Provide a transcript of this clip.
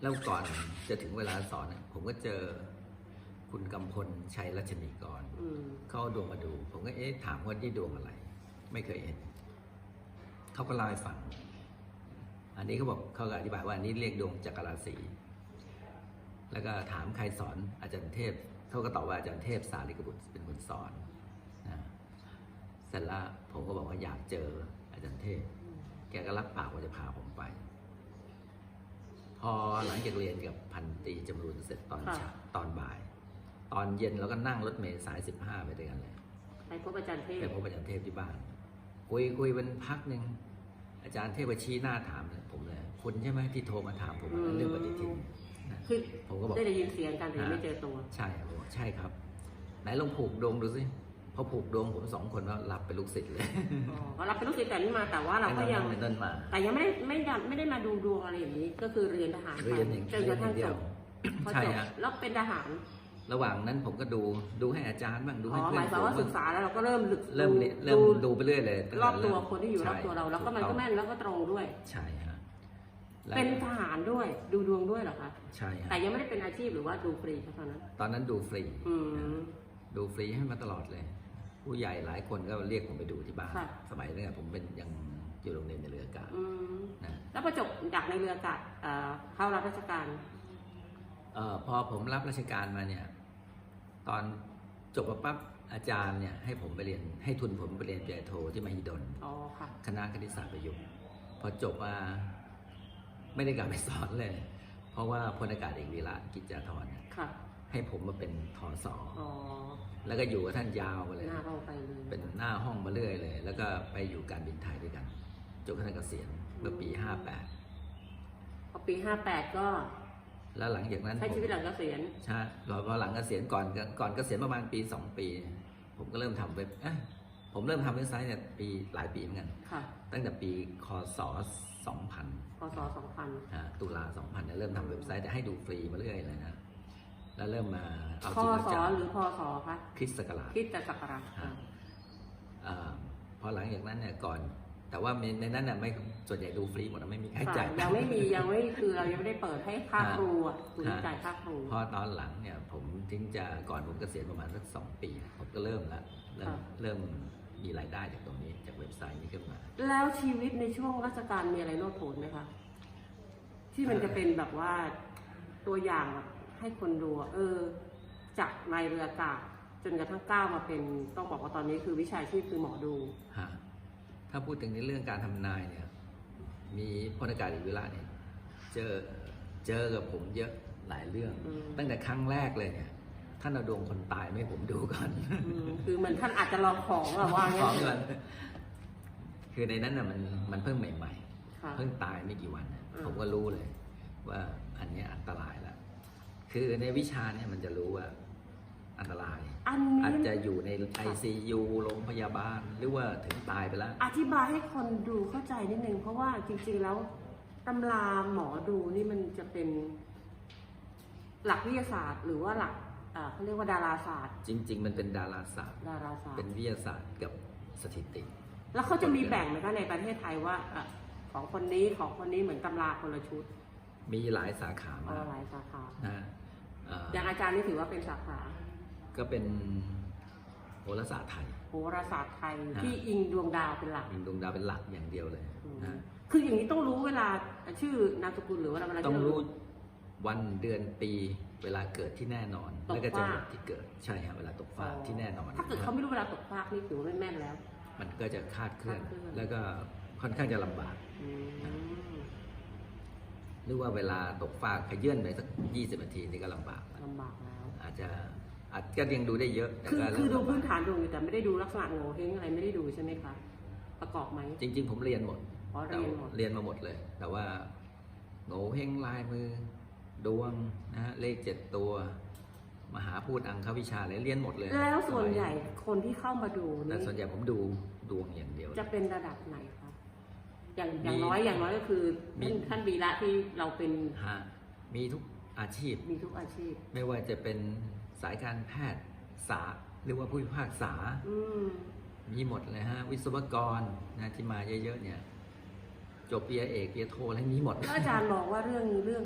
แล้วก่อนจะถึงเวลาสอนเนี่ยผมก็เจอคุณกำพลชัยรัชนีกรอืมเขาเอาดวงมาดู ผมก็เอ๊ะถามว่านี่ดวงอะไร ไม่เคยเห็นเขาก็เล่าให้ฟัง อันนี้เขาบอกเขาก็อธิบายว่าอันนี้เรียกดวงจักรราศีแล้วก็ถามใครสอนอาจารย์เทพเขาก็ตอบว่าอาจารย์เทพสาริกบุตรเป็นคนสอนนะเสร็จแล้วผมก็บอกว่าอยากเจออาจารย์เทพ แกก็รับปากว่าจะพาผมไป พอหลังจากเรียนกับพันตรีจำรูนเสร็จตอนค่ะ เช้าตอนบ่าย ตอนเย็นเราก็นั่งรถเมล์สายสิบห้าไปด้วยกันเลย ไปพบอาจารย์เทพ ไปพบอาจารย์เทพที่บ้าน คุยคุยเป็นพักหนึ่งอาจารย์เทพก็ชี้หน้าถามผมเลยคุณใช่ไหมที่โทรมาถามผมเรื่องปฏิทินนะคือผมก็บอกได้ได้ยินเสียงกันแต่ยังไม่เจอตัว ใช่ผมบอกใช่ครับ ไหนลองผูกดวงดูสิ พอผูกดวงผมสองคนก็รับเป็นลูกศิษย์เลยอ๋อก็รับเป็นลูกศิษย์แต่นี่มาแต่ว่าเราก็ยัง เป็นต้นมาแต่ยังไม่ได้ไม่ได้ไม่ได้มาดูดวงอะไรอย่างนี้ ก็คือเรียนทหารไปเรียนอย่างจนกระทั่งเดีจยวบพอใช่จบฮะแล้วเป็นทหารระหว่างนั้นผมก็ดูดูให้อาจารย์บ้างดูอ๋ให้อหเพื่อมานยความฝูงว่าศึบ้างกษาแล้วเราก็เริ่มลึกเริ่มเรียนเริ่มดูไปเรื่อยเลยตั้งรอบแตัวคนที่อยู่รอบใช่ตัวเรา แล้วก็มันถูก็ต้องแม่นแล้วก็ตรงด้วย ใช่ฮะแล้วเป็นทหารด้วยดูดวงด้วยเหรอคะใช่ฮะแต่ยังไม่ได้เป็นอาชีพหรือว่าดูฟรีเท่านั้น ตอนนั้นดูฟรี อืม ดูฟรีให้มาตลอดเลย ผู้ใหญ่หลายคนก็เรียกผมไปดูที่บ้าน ค่ะ สมัยนั้นผมเป็นยังอยู่โรงเรียนในเรืออากาศอืมนะแล้วพอจบจากในเรืออากาศเอ่อเข้ารับราชการเอ่อพอผมรับราชการมาเนี่ย ตอนจบมาปั๊บอาจารย์เนี่ยให้ผมไปเรียนให้ทุนผมไปเรียนปริญญาโทที่มหิดล อ๋อค่ะ คณะคณิตศาสตร์ประยุกต์พอจบมาไม่ได้กลับไปสอนเลย เพราะว่าพลอากาศเอกวีระกิจจาธรเนี่ยค่ะ ให้ผมมาเป็นทอสออ๋อแล้วก็อยู่กับท่านยาวมาเลย หน้าเข้าไปเลยเป็นหน้าห้องมาเรื่อยเลย แล้วก็ไปอยู่การบินไทยด้วยกันจนกระทั่งเกษียณเมื่อปีพอปีห้าแปดก็58แล้วหลังจากนั้นใช้ชีวิตหลังเกษียณใช่พอหลังเกษียณก่อนก่อนเกษียณประมาณปี2ปี ผมก็เริ่มทำเว็บเอ๊ะผมเริ่มทำเว็บไซต์เนี่ยปีหลายปีเหมือนกันค่ะ ตั้งแต่ปีคศ2000พศสองพันอ่าตุลา2000เนี่ยเริ่มทำเว็บไซต์แต่ให้ดูฟรีมาเรื่อยเลยนะ แล้วเริ่มมาเอาพจริงศเอาจังหรือพศคะคริสต์ศักราชคริดจะศักราชฮะอ่าพอหลังจากนั้นเนี่ยก่อน แต่ว่าในนั้นน่ะไม่ส่วนใหญ่ดูฟรีหมดนะไม่มีค่าใช้ค่ะจ่ายยังไม่มียังไม่คือเรายังไม่ได้เปิดให้ค่าครูอะคุณฮะจ่ายค่าครูพอตอนหลังเนี่ยผมถึงจะก่อนผมเกษียณประมาณสักสองปี ผมก็เริ่มละเริ่มค่ะเริ่มมีรายได้จากตรงนี้จากเว็บไซต์นี้ขึ้นมา แล้วชีวิตในช่วงราชการมีอะไรโลดโผนไหมคะที่มันจะเป็นแบบว่าตัวอย่างแบบ ให้คนดูอะเออ จากนายเรืออากาศจนกระทั่งก้าวมาเป็นต้องบอกว่าตอนนี้คือวิชาชีพคือหมอดูฮะถ้าพูดถึงในเรื่องการทำนายเนี่ย มีพลอากาศเอกวิระเนี่ยเจอเจอกับผมเยอะหลายเรื่องอืมตั้งแต่ครั้งแรกเลยเนี่ยท่านเอาดวงคนตายไม่ให้ผมดูก่อนอืมคือเหมือนท่านอาจจะลองของอะว่าพร้งั้อมนกันคือในนั้นน่ะมันมันเพิ่งใหม่ค่ะๆเพิ่งตายไม่กี่วันน่ะอืมผมก็รู้เลย ว่าอันเนี้ยอันตรายแล้ว คือในวิชาเนี่ยมันจะรู้ว่าอันตราย อันนี้อาจจะอยู่ใน ICU โรงพยาบาล หรือว่าถึงตายไปแล้ว อธิบายให้คนดูเข้าใจนิดนึง เพราะว่าจริง ๆ แล้วตำราหมอดูนี่มันจะเป็นหลักวิทยาศาสตร์ หรือว่าหลักอ่าเขาเรียกว่าดาราศาสตร์ จริง ๆ มันเป็นดาราศาสตร์ ดาราศาสตเป็นร์ วิทยาศาสตร์กับสถิติ แล้วเขาจะมีแบ่งไหมคะในประเทศไทยว่าอะของคนนี้ของคนนี้เหมือนตำราคนละชุด มีหลายสาขาอะมากไรสาขานะฮะเอ่ออย่างอาจารย์นี่ถือว่าเป็นสาขา ก็เป็นโหราศาสตร์ไทยโหราศาสตร์ไทยฮะที่อิงดวงดาวเป็นหลักมีดวงดาวเป็นหลักอย่างเดียวเลยอืมนะคืออย่างนี้ต้องรู้เวลาชื่อนามสกุลหรือว่าเวลาต้องที่เารู้วันเดือนปีเวลาเกิดที่แน่นอนตกแล้วก็จังหวัดฟากที่เกิดใช่ฮะเวลาตกฟ้าที่แน่นอน ถ้าเกิดเขาไม่รู้เวลาตกฟากนี่ถือว่าไม่แม่นแล้ว มันก็จะคาดเคลื่อนคาดเคลื่อน แล้วก็ค่อนข้างจะลำบากอืม หรือว่าเวลาตกฟ้าขยื่นไปสักยี่สิบนาทีนี่ก็ลำบากแล้วลำบากแล้ว อาจจะอาจจะยังดูได้เยอะแต่คือก็คือเริ่ดูมลำบาก พื้นฐานดวงอยู่แต่ไม่ได้ดูลักษณะโงเฮงอะไรไม่ได้ดูใช่ไหมคะประกอบไหม จริง ๆ ผมเรียนหมดอ๋อเรียนหมด เรียนมาหมดเลย แต่ว่าโง่เฮงลายมือ ดวงนะฮะเลขเจ็ดตัว มหาพูดอังควิชาอะไรเรียนหมดเลยแล้วส่วนใหญ่คนที่เข้ามาดูแต่นี่ส่วนใหญ่ผมดูดวงอย่างเดียว จะเป็นระดับไหนคะ อย่างอย่างมีน้อยอย่างน้อยก็คือมี ท่านท่านวีระที่เราเป็นฮะมีทุกอาชีพ มีทุกอาชีพ ไม่ว่าจะเป็นสายการแพทย์สาหรือว่าผู้พิพากษา อืมมีหมดเลยฮะ วิศวกรนะที่มาเยอะๆเนี่ย จบปริญญาเอกปริญญาโทอะไรมีหมด แล้วอาจารย์มองว่าเรื่องเรื่อง